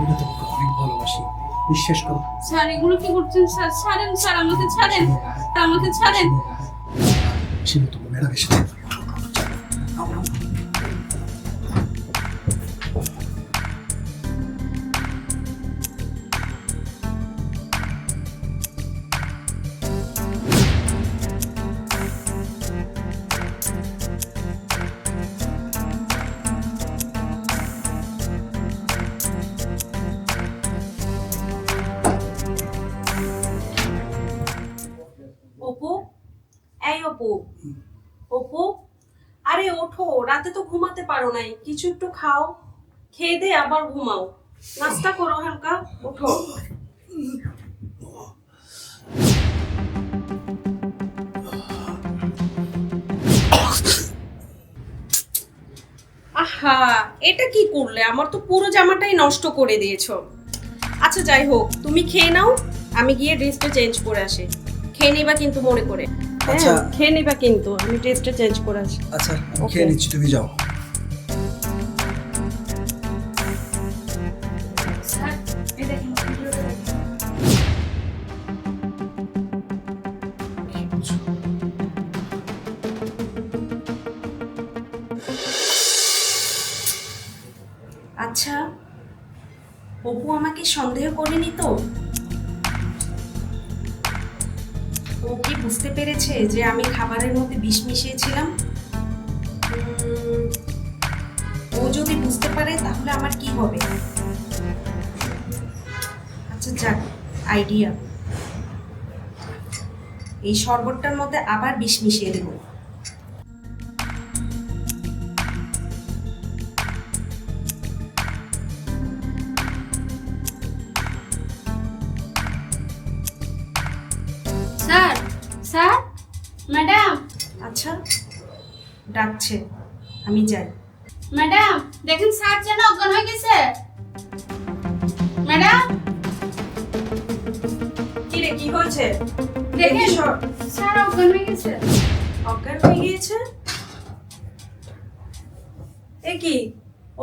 আমি না তোমাকে অনেক ভালোবাসি। বিশ্বাস করো। স্যার এগুলো কি করছেন? স্যার ছাড়েন স্যার আমাকে ছাড়েন। আমাকে ছাড়েন। সে তো ম্যাডাম এসেছে অপু? এই অপু। অপু? আরে, ওঠো, রাতে তো ঘুমাতে পারো নাই। কিছু একটু খাও। খেয়ে দে আবার ঘুমাও। নাস্তা করো হালকা, ওঠো। আহা, এটা কি করলে? আমার তো পুরো জামাটাই নষ্ট করে দিয়েছ। আচ্ছা যাই হোক, তুমি খেয়ে নাও। আমি গিয়ে ড্রেসটা চেঞ্জ করে আসি। খেয়ে নিবা কিন্তু মনে করে হ্যাঁ, আচ্ছা। খেয়ে নিবা কিন্তু আমি ড্রেসটা চেঞ্জ করে আসি আচ্ছা খেয়ে নিচ্ছি তুমি যাও। আচ্ছা অপু আমাকে সন্দেহ করেনি তো ও কি বুঝতে পেরেছে যে আমি খাবারের মধ্যে বিষ মিশিয়েছিলাম? ও যদি বুঝতে পারে তাহলে আমার কি হবে? আচ্ছা যাক আইডিয়া এই শরবতটার মধ্যে আবার বিষ মিশিয়ে দেবো। স্যার? ম্যাডাম? আচ্ছা ডাকছে আমি যাই। ম্যাডাম দেখেন স্যার যেন অজ্ঞান হয়ে গেছে। ম্যাডাম? কি রে কি হয়েছে? দেখেন স্যার অজ্ঞান হয়ে গেছে। অজ্ঞান হয়ে গিয়েছে? এ কি?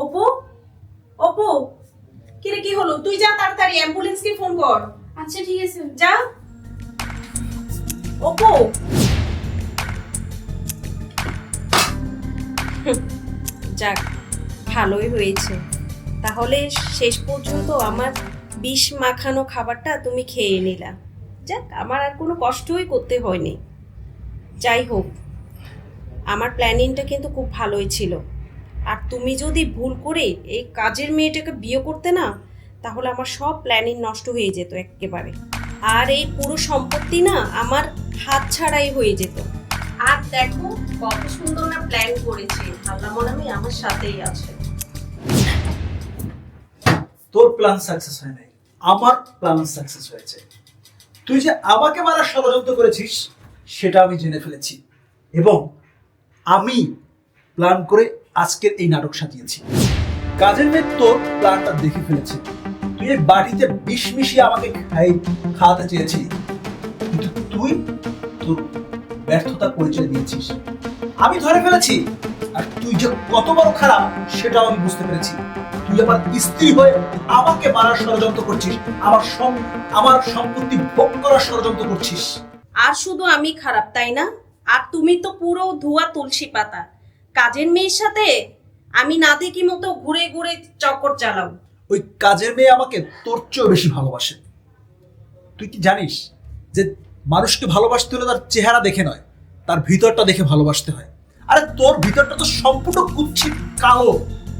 অপু? অপু? কি রে কি হলো? তুই যা তাড়াতাড়ি অ্যাম্বুলেন্সকে ফোন কর। আচ্ছা ঠিক আছে। যা। অপু যাক, ভালোই হয়েছে। তাহলে শেষ পর্যন্ত আমার বিষ মাখানো খাবারটা তুমি খেয়ে নিলা। যাক, আমার আর কোনো কষ্টই করতে হয়নি। যাই হোক, আমার প্ল্যানিংটা কিন্তু খুব ভালোই ছিল। আর তুমি যদি ভুল করে এই কাজের মেয়েটাকে বিয়ে করতে না, তাহলে আমার সব প্ল্যানিং নষ্ট হয়ে যেত একেবারে। আর এই পুরো সম্পত্তি না আমার হাত ছাড়াই হয়ে যেত। আর দেখো কত সুন্দর না প্ল্যান করেছে। আল্লাহ মনে হয় আমার সাথেই আছে। তোর প্ল্যান সাকসেস হয় নাই। আমার প্ল্যান সাকসেস হয়েছে। তুই যে আমাকে মারার ষড়যন্ত্র করেছিস সেটা আমি জেনে ফেলেছি। এবং আমি প্ল্যান করে আজকের এই নাটক সাজিয়েছি। কাজের মেয়ে তোর প্ল্যানটা দেখে ফেলেছে। তুই বাড়িতে বিষ আমাকে খাই, খাওয়াতে চেয়েছিলি। কিন্তু তুই তোর ব্যর্থতা পরিচয় দিয়েছিস। আমি ধরে ফেলেছি। আর তুই যে কত বড় খারাপ, সেটাও আমি বুঝতে পেরেছি। তুই আমার স্ত্রী হয়ে আমাকে মারার ষড়যন্ত্র করছিস। আমার আমার সম্পত্তি ভোগ করার ষড়যন্ত্র করছিস। আর শুধু আমি খারাপ, তাই না? আর তুমি তো পুরো ধোয়া তুলসী পাতা। কাজের মেয়ের সাথে আমি না দেখি মতো ঘুরে ঘুরে চক্কর চালাও। ওই কাজের মেয়ে আমাকে তোর চেয়েও বেশি ভালোবাসে। তুই কি জানিস যে মানুষকে ভালোবাসতে হলে তার চেহারা দেখে নয়, তার ভিতরটা দেখে ভালোবাসতে হয়। আরে তোর ভিতরটা তো সম্পূর্ণ কুচ্ছিত কালো।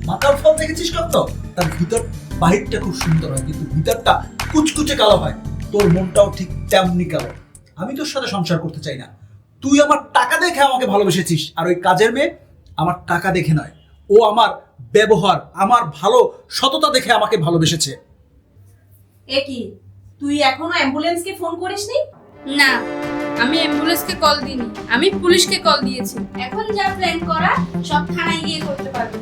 মাথার ফল দেখেছিস কত? তার ভিতর, বাহিরটা খুব সুন্দর হয়, কিন্তু ভিতরটা কুচকুচে কালো হয়। তোর মনটাও ঠিক তেমনি কালো। আমি তোর সাথে সংসার করতে চাই না। তুই আমার টাকা দেখে আমাকে ভালোবেসেছিস, আর ওই কাজের মেয়ে আমার টাকা দেখে নয়। ও আমার ব্যবহার আমার ভালো সততা দেখে আমাকে ভালোবেসেছে। এ কি? তুই এখনও অ্যাম্বুলেন্সকে ফোন করিসনি? না আমি অ্যাম্বুলেন্সকে কল দিইনি আমি পুলিশকে কল দিয়েছি। এখন যা প্ল্যান করা সব থানায় গিয়ে করতে পারবে।